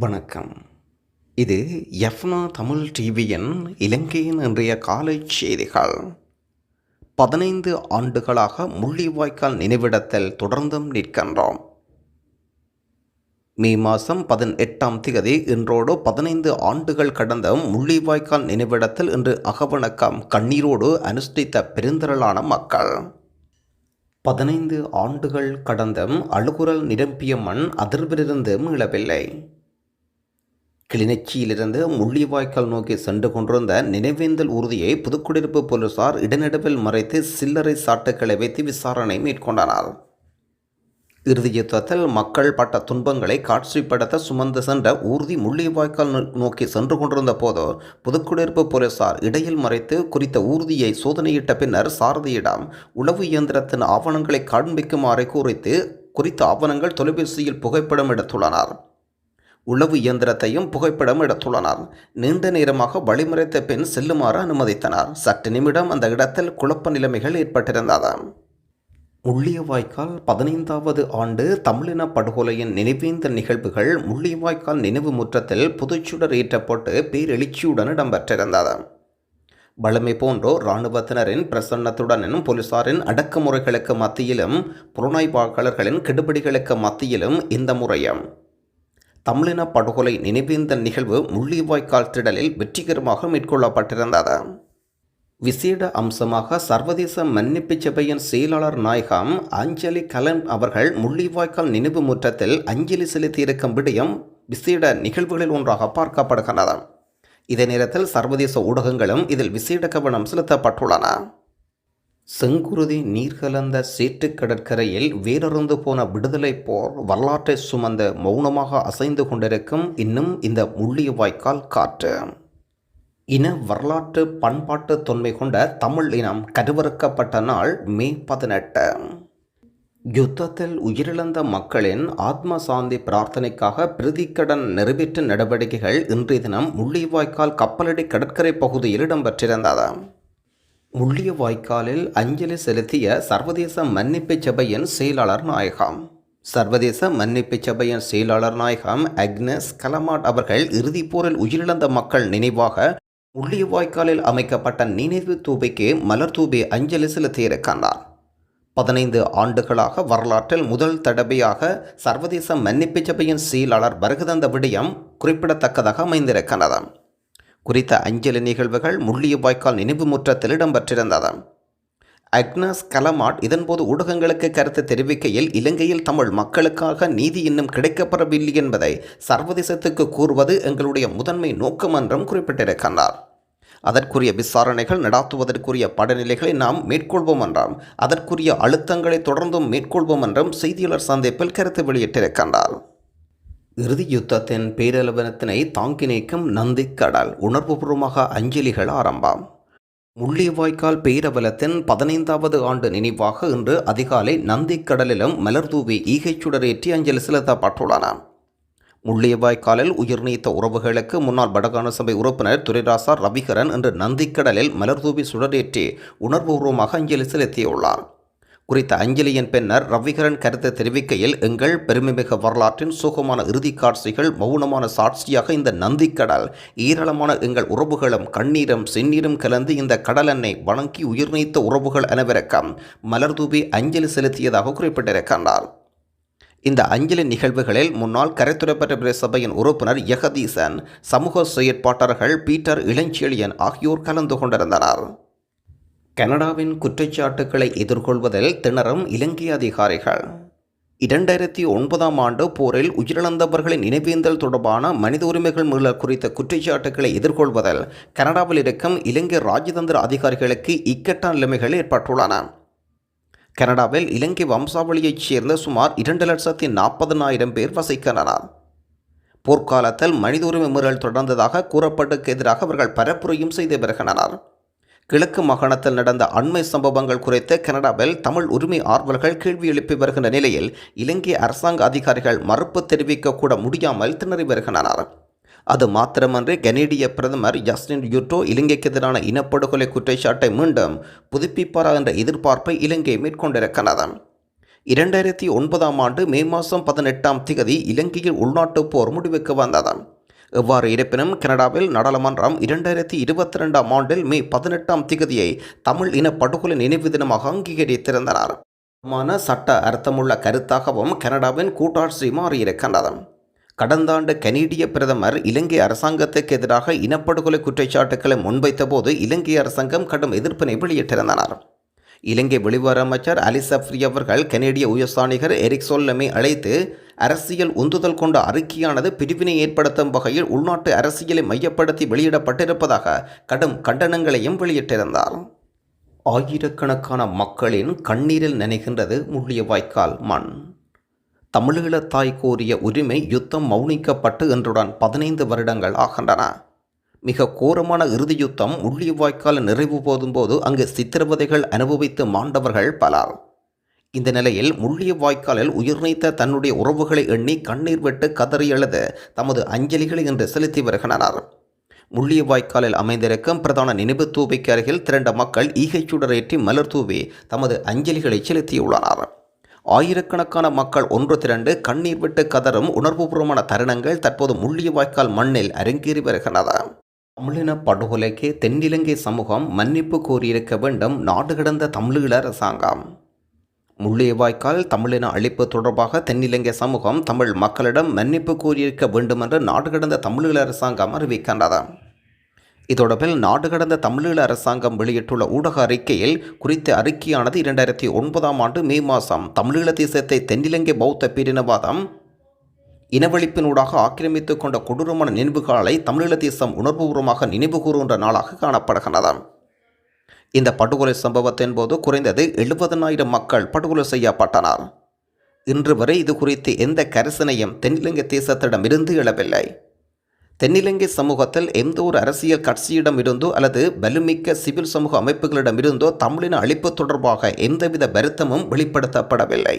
வணக்கம். இது எஃப்னா தமிழ் டிவியின் இலங்கையின் இன்றைய காலை செய்திகள். பதினைந்து ஆண்டுகளாக முள்ளிவாய்க்கால் நினைவிடத்தில் தொடர்ந்தும் நிற்கின்றோம். மே மாதம் பதினெட்டாம் திகதி இன்றோடு பதினைந்து ஆண்டுகள் கடந்த முள்ளிவாய்க்கால் நினைவிடத்தில் இன்று அகவணக்கம் கண்ணீரோடு அனுஷ்டித்த பெருந்திரளான மக்கள். பதினைந்து ஆண்டுகள் கடந்தும் அழுகுரல் நிரம்பிய மண் அதிர்விலிருந்து மீளவில்லை கிளிநொச்சியிலிருந்து முள்ளிவாய்க்கால் நோக்கி சென்று கொண்டிருந்த நினைவேந்தல் உறுதியை புதுக்குடியிருப்பு போலீசார் இடநடுவில் மறைத்து சில்லறை சாட்டுக்களை வைத்து விசாரணை மேற்கொண்டனர். இறுதி யுத்தத்தில் மக்கள் பட்ட துன்பங்களை காட்சிப்படுத்த சுமந்து சென்ற ஊர்தி முள்ளிவாய்க்கால் நோக்கி சென்று கொண்டிருந்த போது புதுக்குடியிருப்பு போலீசார் இடையில் மறைத்து குறித்த ஊர்தியை சோதனையிட்ட பின்னர் சாரதியிடம் உளவு இயந்திரத்தின் ஆவணங்களை காண்பிக்குமாறு குறித்து குறித்த ஆவணங்கள் தொலைபேசியில் புகைப்படம் எடுத்துள்ளனர். உளவு இயந்திரத்தையும் புகைப்படம் எடுத்துள்ளனர். நீண்ட நேரமாக வழிமுறைத்த பின் செல்லுமாறு அனுமதித்தனர். சற்று நிமிடம் அந்த இடத்தில் குழப்ப நிலைமைகள் ஏற்பட்டிருந்தது. முள்ளியவாய்க்கால் பதினைந்தாவது ஆண்டு தமிழின படுகொலையின் நினைவேந்த நிகழ்வுகள் முள்ளியவாய்க்கால் நினைவு முற்றத்தில் புதுச்சுடர் ஏற்றப்பட்டு பேரெழுச்சியுடன் இடம்பெற்றிருந்தது. வளமை போன்றோ இராணுவத்தினரின் பிரசன்னத்துடனும் போலீசாரின் அடக்குமுறைகளுக்கு மத்தியிலும் புலனாய்வாளர்களின் கெடுபிடிகளுக்கு மத்தியிலும் இந்த முறையும். தமிழின படுகொலை நினைவேந்த நிகழ்வு முள்ளிவாய்க்கால் திடலில் வெற்றிகரமாக மேற்கொள்ளப்பட்டிருந்தது. விசேட அம்சமாக சர்வதேச மன்னிப்பு சபையின் செயலாளர் நாயகம் அஞ்சலி கலன் அவர்கள் முள்ளிவாய்க்கால் நினைவு முற்றத்தில் அஞ்சலி செலுத்தியிருக்கும் விடயம் விசேட நிகழ்வுகளில் ஒன்றாக பார்க்கப்படுகின்றது. இதே நேரத்தில் சர்வதேச ஊடகங்களும் இதில் விசேட கவனம் செலுத்தப்பட்டுள்ளன. செங்குருதி நீர் கலந்த கடற்கரையில் வேரறுந்து போன விடுதலை போர் வரலாற்றை சுமந்து மௌனமாக அசைந்து கொண்டிருக்கும் இன்னும் இந்த முள்ளியவாய்க்கால் காற்று. இன வரலாற்று பண்பாட்டு தொன்மை கொண்ட தமிழ் இனம் கருவறுக்கப்பட்ட நாள் மே பதினெட்டு. யுத்தத்தில் உயிரிழந்த மக்களின் ஆத்ம சாந்தி பிரார்த்தனைக்காக பிரதிக்கடன் நிறைவேற்று நடவடிக்கைகள் இன்றைய தினம் முள்ளிவாய்க்கால் கப்பலடி கடற்கரை பகுதியில் இடம்பெற்றிருந்தது. முள்ளியவாய்க்காலில் அஞ்சலி செலுத்திய சர்வதேச மன்னிப்பு சபையின் செயலாளர் நாயகம். சர்வதேச மன்னிப்பு சபையின் செயலாளர் நாயகம் அக்னஸ் கலமாட் அவர்கள் இறுதிப் போரில் உயிரிழந்த மக்கள் நினைவாக முள்ளியவாய்க்காலில் அமைக்கப்பட்ட நினைவு தூபிக்கு மலர் தூபி அஞ்சலி செலுத்தியிருக்கின்றார். பதினைந்து ஆண்டுகளாக வரலாற்றில் முதல் தடவையாக சர்வதேச மன்னிப்பு சபையின் செயலாளர் வருகதந்த விடயம் குறிப்பிடத்தக்கதாக அமைந்திருக்கின்றது. குறித்த அஞ்சலி நிகழ்வுகள் முள்ளியவாய்க்கால் நினைவு முற்றத்தில் இடம்பெற்றிருந்தது. அக்னஸ் கலமாட் இதன்போது ஊடகங்களுக்கு கருத்து தெரிவிக்கையில் இலங்கையில் தமிழ் மக்களுக்காக நீதி இன்னும் கிடைக்கப்பெறவில்லை என்பதை சர்வதேசத்துக்கு கூறுவது எங்களுடைய முதன்மை நோக்கம் என்றும் குறிப்பிட்டிருக்கின்றார். அதற்குரிய விசாரணைகள் நடாத்துவதற்குரிய படநிலைகளை நாம் மேற்கொள்வோம் என்றும் அதற்குரிய அழுத்தங்களை தொடர்ந்தும் மேற்கொள்வோம் என்றும் செய்தியாளர் சந்திப்பில் கருத்து வெளியிட்டிருக்கின்றார். இறுதி யுத்தத்தின் பேரலவனத்தினை தாங்கி நிற்கும் நந்திக்கடல். உணர்வுபூர்வமாக அஞ்சலிகள் ஆரம்பம். முள்ளிவாய்க்கால் பேரவலத்தின் பதினைந்தாவது ஆண்டு நினைவாக இன்று அதிகாலை நந்திக்கடலிலும் மலர்தூவி ஈகைச் சுடரேற்றி அஞ்சலி செலுத்தப்பட்டுள்ளன. முள்ளியவாய்க்காலில் உயிர் நீத்த உறவுகளுக்கு முன்னாள் வடகான சபை உறுப்பினர் துரைராசா ரவிகரன் இன்று நந்திக்கடலில் மலர்தூவி சுடரேற்றி உணர்வுபூர்வமாக அஞ்சலி செலுத்தியுள்ளார். குறித்த அஞ்சலியின் பின்னர் ரவிகரன் கருத்து தெரிவிக்கையில் எங்கள் பெருமைமிகு வரலாற்றின் சுகமான இறுதிக் காட்சிகள் மௌனமான சாட்சியாக இந்த நந்திக்கடல் ஏராளமான எங்கள் உறவுகளும் கண்ணீரும் செந்நீரும் கலந்து இந்த கடலெண்ணை வணங்கி உயிர் நீத்த உறவுகள் அனைவருக்கும் மலர்தூவி அஞ்சலி செலுத்தியதாக குறிப்பிட்டிருக்கின்றார். இந்த அஞ்சலி நிகழ்வுகளில் முன்னாள் கரைத்துறைப்பட்ட பிரசபையின் சபையின் உறுப்பினர் யகதீசன் சமூக செயற்பாட்டாளர்கள் பீட்டர் இளஞ்செழியன் ஆகியோர் கலந்து கொண்டிருந்தனர். கனடாவின் குற்றச்சாட்டுக்களை எதிர்கொள்வதில் திணறும் இலங்கை அதிகாரிகள். இரண்டாயிரத்தி ஒன்பதாம் ஆண்டு போரில் உயிரிழந்தவர்களின் நினைவேந்தல் தொடர்பான மனித உரிமைகள் மீறல் குறித்த குற்றச்சாட்டுக்களை எதிர்கொள்வதில் கனடாவில் இருக்கும் இலங்கை ராஜதந்திர அதிகாரிகளுக்கு இக்கட்டான நிலைமைகள் ஏற்பட்டுள்ளன. கனடாவில் இலங்கை வம்சாவளியைச் சேர்ந்த சுமார் இரண்டு லட்சத்தி நாற்பதனாயிரம் பேர் வசிக்கின்றனர். போர்க்காலத்தில் மனித உரிமை மீறல் தொடர்ந்ததாக கூறப்பட்டுக்கு எதிராக அவர்கள் பரப்புரையும் செய்து வருகின்றனர். கிழக்கு மாகாணத்தில் நடந்த அண்மை சம்பவங்கள் குறித்து கனடாவில் தமிழ் உரிமை ஆர்வலர்கள் கேள்வி எழுப்பி வருகின்ற நிலையில் இலங்கை அரசாங்க அதிகாரிகள் மறுப்பு தெரிவிக்க கூட முடியாமல் திணறி வருகின்றனர். அது மாத்திரமன்றி கனேடிய பிரதமர் ஜஸ்டின் யூட்டோ இலங்கைக்கு எதிரான இனப்படுகொலை குற்றச்சாட்டை மீண்டும் புதுப்பிப்பாரா என்ற எதிர்பார்ப்பை இலங்கை மேற்கொண்டிருக்கிறது. இரண்டாயிரத்தி ஒன்பதாம் ஆண்டு மே மாதம் பதினெட்டாம் திகதி இலங்கையில் உள்நாட்டுப் போர் முடிவுக்கு வந்தது. எவ்வாறு இருப்பினும் கனடாவில் நாடாளுமன்றம் இரண்டாயிரத்தி இருபத்தி ரெண்டாம் ஆண்டில் மே பதினெட்டாம் திகதியை தமிழ் இன படுகொலை நினைவு தினமாக அங்கீகரித்திருந்தனர். மான சட்ட அர்த்தமுள்ள கருத்தாகவும் கனடாவின் கூட்டாட்சி மாறியிருக்கின்றது. கடந்த ஆண்டு கனேடிய பிரதமர் இலங்கை அரசாங்கத்துக்கு எதிராக இனப்படுகொலை குற்றச்சாட்டுக்களை முன்வைத்த போது இலங்கை அரசாங்கம் கடும் எதிர்ப்பினை வெளியிட்டிருந்தனர். இலங்கை வெளிவார அமைச்சர் அலிசப்ரி அவர்கள் கனேடிய உயர்ஸ்தானிகர் எரிக் சொல்லமை அழைத்து அரசியல் உந்துதல் கொண்ட அறிக்கையானது பிரிவினை ஏற்படுத்தும் வகையில் உள்நாட்டு அரசியலை மையப்படுத்தி வெளியிடப்பட்டிருப்பதாக கடும் கண்டனங்களையும் வெளியிட்டிருந்தார். ஆயிரக்கணக்கான மக்களின் கண்ணீரில் நினைகின்றது முள்ளியவாய்க்கால் மண். தமிழீழ தாய் கோரிய உரிமை யுத்தம் மௌனிக்கப்பட்டு என்றுடன் பதினைந்து வருடங்கள் ஆகின்றன. மிக கோரமான இறுதி யுத்தம் முள்ளியவாய்க்கால் நிறைவு போதும்போது அங்கு சித்திரவதைகள் அனுபவித்து மாண்டவர்கள் பலர். இந்த நிலையில் முள்ளியவாய்க்காலில் உயிர் நீத்த தன்னுடைய உறவுகளை எண்ணி கண்ணீர் விட்டு கதறி எழுத தமது அஞ்சலிகளை இன்று செலுத்தி வருகின்றனர். முள்ளியவாய்க்காலில் அமைந்திருக்கும் பிரதான நினைவு தூவிக்கு அருகில் திரண்ட மக்கள் ஈகைச்சுடரேற்றி மலர் தூவி தமது அஞ்சலிகளை செலுத்தியுள்ளனர். ஆயிரக்கணக்கான மக்கள் ஒன்று திரண்டு கண்ணீர் விட்டு கதறும் உணர்வுபூர்வமான தருணங்கள் தற்போது முள்ளிய வாய்க்கால் மண்ணில் அரங்கேறி வருகின்றன. தமிழின படுகொலைக்கு தென்னிலங்கை சமூகம் மன்னிப்பு கோரியிருக்க வேண்டும். நாடு கடந்த தமிழீழ அரசாங்கம். முள்ளியவாய்க்கால் தமிழின அழிப்பு தொடர்பாக தென்னிலங்கை சமூகம் தமிழ் மக்களிடம் மன்னிப்பு கோரியிருக்க வேண்டுமென்று நாடு கடந்த தமிழீழ அரசாங்கம் அறிவிக்கின்றது. இதோடபில் நாடு கடந்த தமிழீழ அரசாங்கம் வெளியிட்டுள்ள ஊடக அறிக்கையில் குறித்த அறிக்கையானது இரண்டாயிரத்தி ஒன்பதாம் ஆண்டு மே மாதம் தமிழீழ தேசத்தை தென்னிலங்கை பௌத்த பேரினவாதம் இனவழிப்பினூடாக ஆக்கிரமித்து கொண்ட கொடூரமான நினைவுகளை தமிழீழ தேசம் உணர்வுபூர்வமாக நினைவு கூறுகின்ற நாளாக காணப்படுகின்றது. இந்த படுகொலை சம்பவத்தின் போது குறைந்தது எழுபதனாயிரம் மக்கள் படுகொலை செய்யப்பட்டனர். இன்று வரை இது குறித்து எந்த கரிசனையும் தென்னிலங்கை தேசத்திடமிருந்து எழவில்லை. தென்னிலங்கை சமூகத்தில் எந்த ஒரு அரசியல் கட்சியிடமிருந்தோ அல்லது வலுமிக்க சிவில் சமூக அமைப்புகளிடமிருந்தோ தமிழின அழிப்பு தொடர்பாக எந்தவித வருத்தமும் வெளிப்படுத்தப்படவில்லை.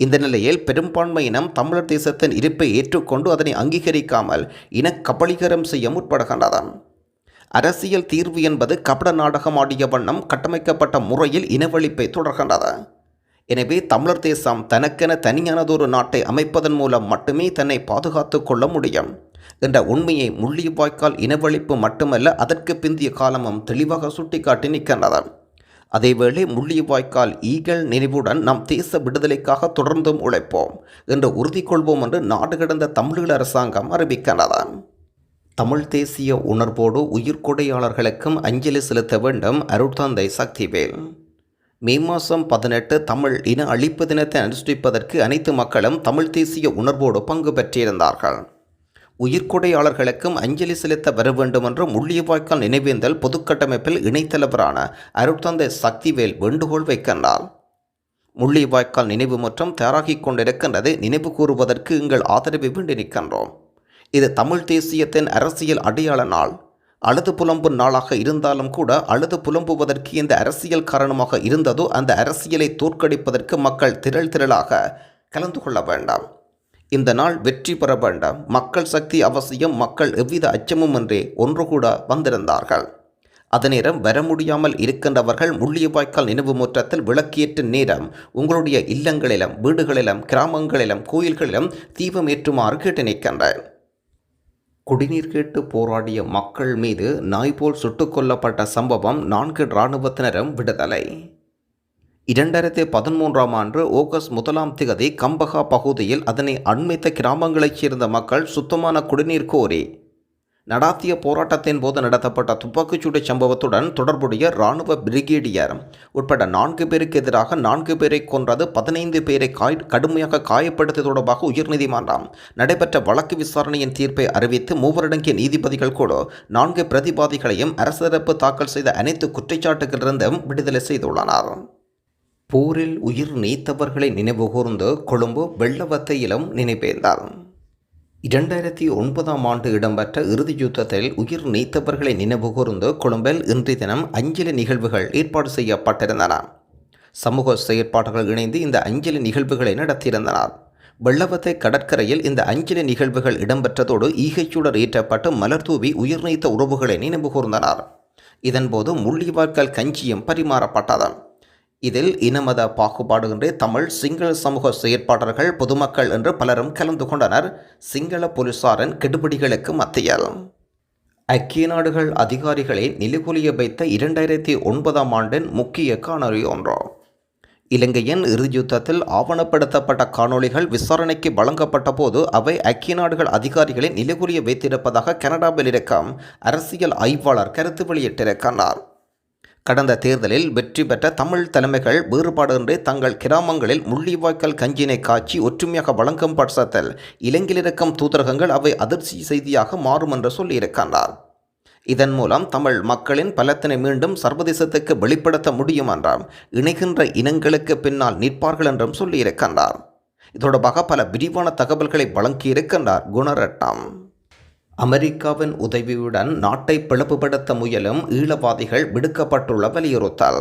இந்த நிலையில் பெரும்பான்மையினம் தமிழர் தேசத்தின் இருப்பை ஏற்றுக்கொண்டு அதனை அங்கீகரிக்காமல் இன கபலீகரம் செய்ய முற்படுகின்றன அரசியல் தீர்வு என்பது கபட நாடகம் ஆடிய வண்ணம் கட்டமைக்கப்பட்ட முறையில் இனவழிப்பை தொடர்கின்றது. எனவே தமிழர் தேசம் தனக்கென தனியானதொரு நாட்டை அமைப்பதன் மூலம் மட்டுமே தன்னை பாதுகாத்து கொள்ள முடியும் என்ற உண்மையை முள்ளிவாய்க்கால் இனவழிப்பு மட்டுமல்ல அதற்கு பிந்திய காலமும் தெளிவாக சுட்டிக்காட்டி நிற்கின்றது. அதேவேளை முள்ளிவாய்க்கால் ஈகல் நினைவுடன் நம் தேச விடுதலைக்காக தொடர்ந்தும் உழைப்போம் என்று உறுதி கொள்வோம் என்று நாடு கடந்த தமிழீழ அரசாங்கம் அறிவிக்கின்றது. தமிழ் தேசிய உணர்வோடு உயிர்கொடையாளர்களுக்கும் அஞ்சலி செலுத்த வேண்டும் அருட்தந்தை சக்திவேல். மே மாதம் பதினெட்டு தமிழ் இன அழிப்பு தினத்தை அனுஷ்டிப்பதற்கு அனைத்து மக்களும் தமிழ் தேசிய உணர்வோடு பங்கு பெற்றிருந்தார்கள். உயிர்கொடையாளர்களுக்கும் அஞ்சலி செலுத்த வர வேண்டும் என்று முள்ளியவாய்க்கால் நினைவேந்தல் பொதுக்கட்டமைப்பில் இணைத்தலைவரான அருட்தந்தை சக்திவேல் வேண்டுகோள் வைக்கின்றார். முள்ளிவாய்க்கால் நினைவு மற்றும் தயாராகிக் கொண்டிருக்கின்றது நினைவு கூறுவதற்கு எங்கள் ஆதரவை வேண்டி நிற்கின்றோம். இது தமிழ் தேசியத்தின் அரசியல் அடையாள நாள். அழுது புலம்பும் நாளாக இருந்தாலும் கூட அழுது புலம்புவதற்கு இந்த அரசியல் காரணமாக இருந்ததோ அந்த அரசியலை தோற்கடிப்பதற்கு மக்கள் திரள் திரளாக கலந்து கொள்ள வேண்டாம். இந்த நாள் வெற்றி பெற வேண்டாம். மக்கள் சக்தி அவசியம் மக்கள் எவ்வித அச்சமுமின்றி ஒன்று கூட வந்திருந்தார்கள். அதநேரம் வர முடியாமல் இருக்கின்றவர்கள் முள்ளியவாய்க்கால் நினைவு முற்றத்தில் விளக்கேற்ற நேரம் உங்களுடைய இல்லங்களிலும் வீடுகளிலும் கிராமங்களிலும் கோயில்களிலும் தீபம் ஏற்றுமாறு கேட்டு நிற்கின்றேன். குடிநீர் கேட்டு போராடிய மக்கள் மீது நாய் போல் சுட்டுக் கொல்லப்பட்ட சம்பவம் நான்கு இராணுவத்தினரும் விடுதலை. இரண்டாயிரத்தி பதிமூன்றாம் ஆண்டு ஆகஸ்ட் முதலாம் திகதி கம்பகா பகுதியில் அதனை அண்மைத்த கிராமங்களைச் சேர்ந்த மக்கள் சுத்தமான குடிநீர் கோரி நடாத்திய போராட்டத்தின் போது நடத்தப்பட்ட துப்பாக்கிச்சூடு சம்பவத்துடன் தொடர்புடைய இராணுவ பிரிகேடியர் உட்பட நான்கு பேருக்கு எதிராக நான்கு பேரை கொன்றது பதினைந்து பேரை காய் கடுமையாக காயப்படுத்தியது தொடர்பாக உயர்நீதிமன்றம் நடைபெற்ற வழக்கு விசாரணையின் தீர்ப்பை அறிவித்து மூவரடங்கிய நீதிபதிகள் குழு நான்கு பிரதிவாதிகளையும் அரசு தரப்பு தாக்கல் செய்த அனைத்து குற்றச்சாட்டுகளிலிருந்தும் விடுதலை செய்துள்ளனர். போரில் உயிர் நீத்தவர்களை நினைவுகூர்ந்து கொழும்பு வெள்ளவத்தையிலும் நினைவேந்தார். இரண்டாயிரத்தி ஒன்பதாம் ஆண்டு இடம்பெற்ற இறுதி யுத்தத்தில் உயிர் நீத்தவர்களை நினைவுகூர்ந்து கொழும்பில் இன்றைய தினம் அஞ்சலி நிகழ்வுகள் ஏற்பாடு செய்யப்பட்டிருந்தன. சமூக செயற்பாடுகள் இணைந்து இந்த அஞ்சலி நிகழ்வுகளை நடத்தியிருந்தனர் வெள்ளவத்தை கடற்கரையில் இந்த அஞ்சலி நிகழ்வுகள் இடம்பெற்றதோடு ஈகைச்சுடர் ஏற்றப்பட்டு மலர் தூவி உயிர் நீத்த உறவுகளை நினைவுகூர்ந்தனர் இதன்போது முள்ளிவாய்க்கால் கஞ்சியும் பரிமாறப்பட்டது. இதில் இனமத பாகுபாடுகின்றி தமிழ் சிங்கள சமூக செயற்பாளர்கள் பொதுமக்கள் என்று பலரும் கலந்து கொண்டனர். சிங்கள போலீசாரின் கெடுபிடிகளுக்கு மத்தியில் ஐக்கிய நாடுகள் அதிகாரிகளை நிலைகுலிய வைத்த இரண்டாயிரத்தி ஒன்பதாம் ஆண்டின் முக்கிய காணொலி ஒன்று. இலங்கையின் இறுதியுத்தத்தில் ஆவணப்படுத்தப்பட்ட காணொளிகள் விசாரணைக்கு வழங்கப்பட்ட போது அவை ஐக்கிய நாடுகள் அதிகாரிகளை நிலைகுலிய வைத்திருப்பதாக கனடாவில் இருக்கும் அரசியல் ஆய்வாளர் கருத்து வெளியிட்டிருக்கிறார். கடந்த தேர்தலில் வெற்றி பெற்ற தமிழ் தலைமைகள் வேறுபாடின்றி தங்கள் கிராமங்களில் முள்ளிவாய்க்கால் கஞ்சினை காய்ச்சி ஒற்றுமையாக வழங்கும் பட்சத்தில் இலங்கையில் இருக்கும் தூதரகங்கள் அவை அதிர்ச்சி செய்தியாக மாறும் என்று சொல்லியிருக்கின்றார். இதன் மூலம் தமிழ் மக்களின் பலத்தினை மீண்டும் சர்வதேசத்துக்கு வெளிப்படுத்த முடியும் என்றாம் இணைகின்ற இனங்களுக்கு பின்னால் நிற்பார்கள் என்றும் சொல்லியிருக்கின்றார். இது பல விரிவான தகவல்களை வழங்கியிருக்கின்றார் குணரட்னம். அமெரிக்காவின் உதவியுடன் நாட்டை பிளவுபடுத்த முயலும் ஈழவாதிகள் விடுக்கப்பட்டுள்ள வலியுறுத்தல்.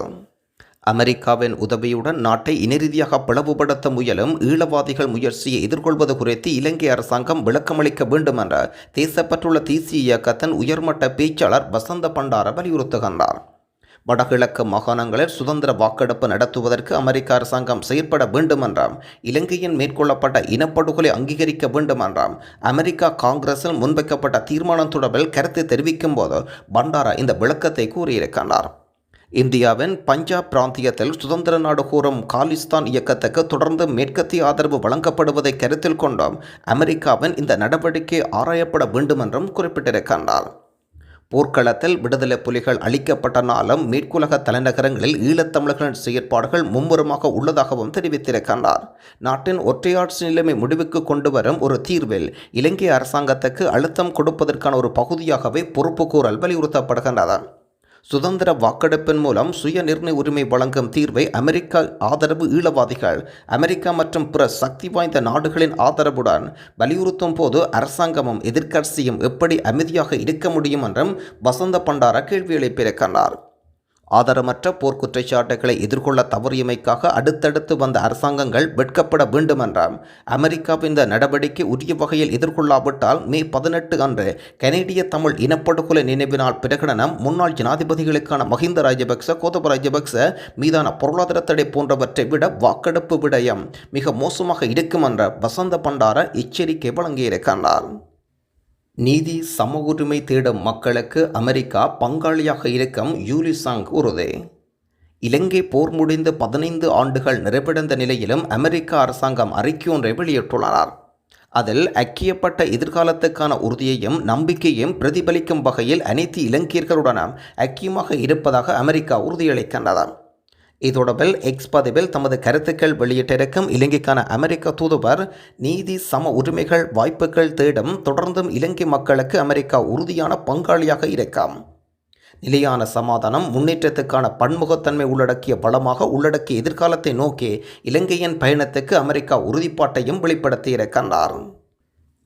அமெரிக்காவின் உதவியுடன் நாட்டை இனரீதியாக பிளவுபடுத்த முயலும் ஈழவாதிகள் முயற்சியை எதிர்கொள்வது குறித்து இலங்கை அரசாங்கம் விளக்கமளிக்க வேண்டும் என்ற தேசப்பற்றுள்ள தேசிய இயக்கத்தின் உயர்மட்ட பேச்சாளர் வசந்த பண்டார வலியுறுத்துகின்றார். வடகிழக்கு மாகாணங்களில் சுதந்திர வாக்கெடுப்பு நடத்துவதற்கு அமெரிக்க அரசாங்கம் செயற்பட வேண்டும் என்றாம் இலங்கையின் மேற்கொள்ளப்பட்ட இனப்படுகொலை அங்கீகரிக்க வேண்டும் என்றாம் அமெரிக்கா காங்கிரஸில் முன்வைக்கப்பட்ட தீர்மானம் தொடர்பில் கருத்து தெரிவிக்கும் போது பண்டாரா இந்த விளக்கத்தை கூறியிருக்கின்றார் இந்தியாவின் பஞ்சாப் பிராந்தியத்தில் சுதந்திர நாடு கூறும் காலிஸ்தான் இயக்கத்துக்கு தொடர்ந்து மேற்கத்திய ஆதரவு வழங்கப்படுவதை கருத்தில் கொண்டும். அமெரிக்காவின் இந்த நடவடிக்கை ஆராயப்பட வேண்டும் என்றும் குறிப்பிட்டிருக்கின்றார் போர்க்களத்தில் விடுதலை புலிகள் அளிக்கப்பட்டனாலும் மேற்குலக தலைநகரங்களில் ஈழத்தமிழர்களின் செயற்பாடுகள் மும்முரமாக உள்ளதாகவும் தெரிவித்திருக்கின்றார் நாட்டின் ஒற்றையாட்சி நிலைமை முடிவுக்கு கொண்டு வரும் ஒரு தீர்வில் இலங்கை அரசாங்கத்துக்கு அழுத்தம் கொடுப்பதற்கான ஒரு பகுதியாகவே பொறுப்புக்கூறல் வலியுறுத்தப்படுகின்றது. சுதந்திர வாக்கெடுப்பின் மூலம் சுய நிர்ணய உரிமை வழங்கும் தீர்வை அமெரிக்க ஆதரவு ஈழவாதிகள் அமெரிக்கா மற்றும் பிற சக்தி வாய்ந்த நாடுகளின் ஆதரவுடன் வலியுறுத்தும் போது அரசாங்கமும் எதிர்க்கட்சியும் எப்படி அமைதியாக இருக்க முடியும் என்றும் வசந்த பண்டார கேள்வி எழுப்பியிருக்கிறார் ஆதாரமற்ற போர்க்குற்றச்சாட்டுகளை எதிர்கொள்ள தவறியமைக்காக அடுத்தடுத்து வந்த அரசாங்கங்கள் வெட்கப்பட வேண்டும் அமெரிக்காவின் இந்த நடவடிக்கை உரிய வகையில் எதிர்கொள்ளாவிட்டால் மே பதினெட்டு அன்று கனேடிய தமிழ் இனப்படுகொலை நினைவினால் பிரகடனம் முன்னாள் ஜனாதிபதிகளுக்கான மஹிந்த ராஜபக்ச கோதப ராஜபக்ச மீதான பொருளாதார தடை போன்றவற்றை விட வாக்கெடுப்பு விடயம் மிக மோசமாக இருக்கும் என்ற வசந்த பண்டார எச்சரிக்கை வழங்கியிருக்கின்றார் நீதி சம உரிமை தேடும் மக்களுக்கு அமெரிக்கா பங்காளியாக இருக்கும் யூலிசாங் உறுதி இலங்கை போர் முடிந்து பதினைந்து ஆண்டுகள் நிறைவடைந்த நிலையிலும் அமெரிக்க அரசாங்கம் அறிக்கை ஒன்றை வெளியிட்டுள்ளனர் அதில் ஐக்கியப்பட்ட எதிர்காலத்துக்கான உறுதியையும் நம்பிக்கையும் பிரதிபலிக்கும் வகையில் அனைத்து இலங்கையர்களுடனும் ஐக்கியமாக இருப்பதாக அமெரிக்கா உறுதியளிக்கின்றது. இதொடர்பில் எக்ஸ் பதிவில் தமது கருத்துக்கள் வெளியிட்டிருக்கும் இலங்கைக்கான அமெரிக்க தூதுவர் நீதி சம உரிமைகள் வாய்ப்புகள் தேடும் தொடர்ந்தும் இலங்கை மக்களுக்கு அமெரிக்கா உறுதியான பங்காளியாக இருக்கும். நிலையான சமாதானம் முன்னேற்றத்துக்கான பன்முகத்தன்மை உள்ளடக்கிய பலமாக உள்ளடக்கிய எதிர்காலத்தை நோக்கி இலங்கையின் பயணத்துக்கு அமெரிக்கா உறுதிப்பாட்டையும் வெளிப்படுத்தியிருக்கின்றார்.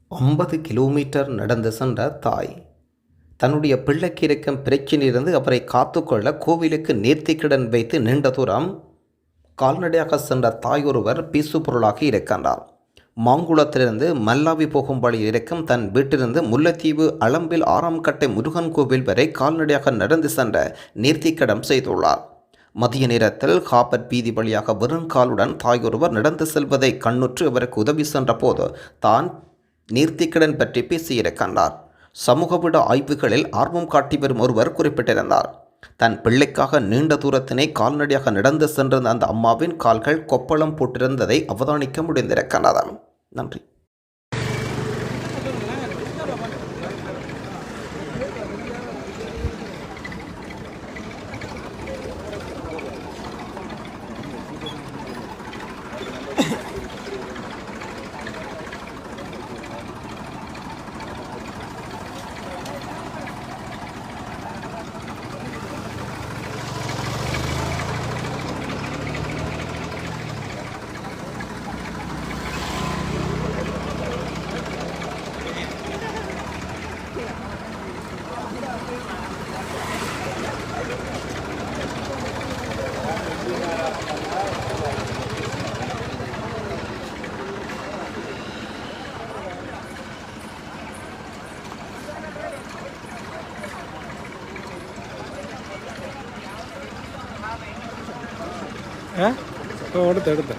ஐம்பது கிலோமீட்டர் நடந்து சென்ற தாய். தன்னுடைய பிள்ளைக்கு இருக்கும் பிரச்சினையிலிருந்து அவரை காத்துக்கொள்ள கோவிலுக்கு நேர்த்திக்கடன் வைத்து நீண்ட தூரம் கால்நடையாக சென்ற தாயொருவர் பீசு பொருளாகி இருக்கின்றார். மாங்குளத்திலிருந்து மல்லாவி போகும் வழியில் இருக்கும் தன் வீட்டிலிருந்து முல்லைத்தீவு அளம்பில் ஆறாம் கட்டை முருகன் கோவில் வரை கால்நடையாக நடந்து சென்ற நேர்த்திக்கடம் செய்துள்ளார். மதிய நேரத்தில் காப்பர் பீதி வழியாக வெறுங்காலுடன் தாயொருவர் நடந்து செல்வதை கண்ணுற்று அவருக்கு உதவி சென்ற போது தான் நேர்த்திக்கடன் பற்றி பேசியிருக்கின்றார். சமூகவிட ஆய்வுகளில் ஆர்வம் காட்டி வரும் ஒருவர் குறிப்பிட்டிருந்தார். தன் பிள்ளைக்காக நீண்ட தூரத்தினை கால்நடையாக நடந்து சென்றிருந்த அந்த அம்மாவின் கால்கள் கொப்பளம் போட்டிருந்ததை அவதானிக்க முடிந்திருக்கின்றது நன்றி. ஓ எடுத்து எடுத்து.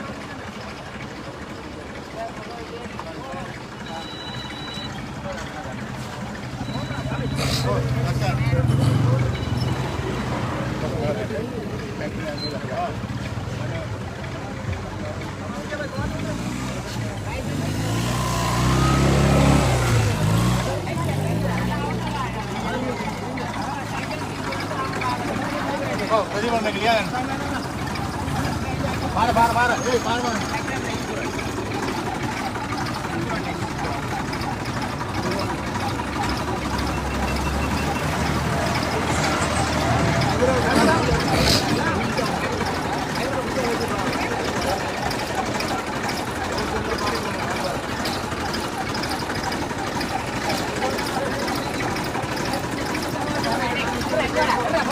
இதுதான் எங்களுக்கு நீதி நாங்கள் இன்றைக்கு முழுக்கட்டிகளுக்கு அடைக்கப்பட்டிருக்கோம் இந்த நீதிகளை பாருங்க இது வந்து உலக நாடுகள் பார்க்கணும் ஒரு மனிதன் எந்த பிரச்சனையை நான் உலக நாட்டுக்கு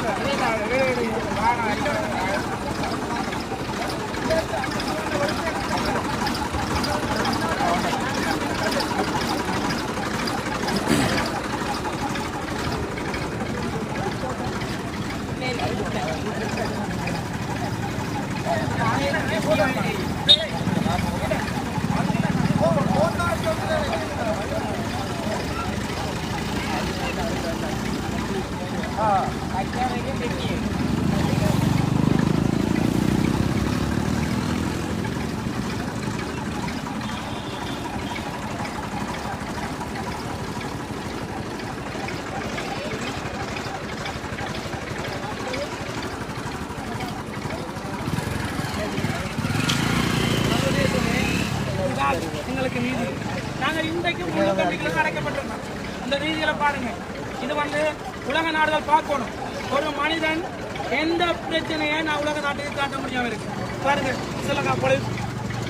காட்ட முடியாம இருக்கு பாருங்க சில போலீஸ்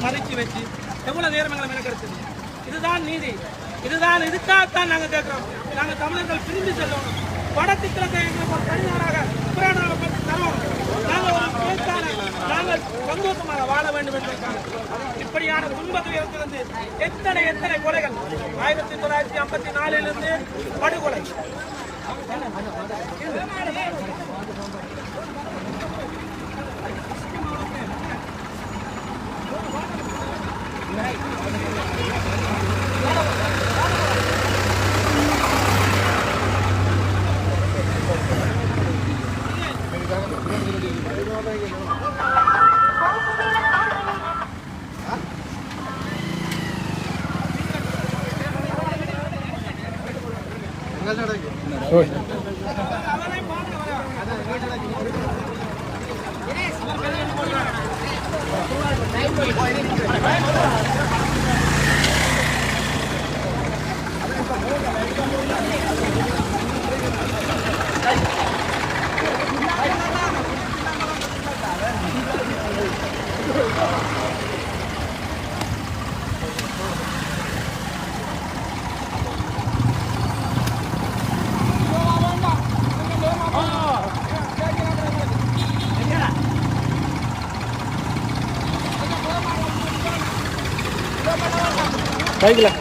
மறைச்சி வச்சு எவ்வளவு நேரம் எங்களை மெனக்கெடுத்து இதுதான் நீதி. இதுதான் இதுக்காகத்தான் நாங்க கேட்கிறோம். நாங்க தமிழர்கள் பிரிந்து செல்லணும். வடத்திட்டத்தை எங்களுக்கு ஒரு தனியாராக புராணாவை பற்றி தரணும். நாங்கள் ஒரு நாங்கள் சந்தோஷமாக வாழ வேண்டும் என்பதற்கான இப்படியான துன்பத்திலிருந்து எத்தனை எத்தனை கொலைகள்? ஆயிரத்தி தொள்ளாயிரத்தி ஐம்பத்தி நாலிலிருந்து படுகொலை. Águila.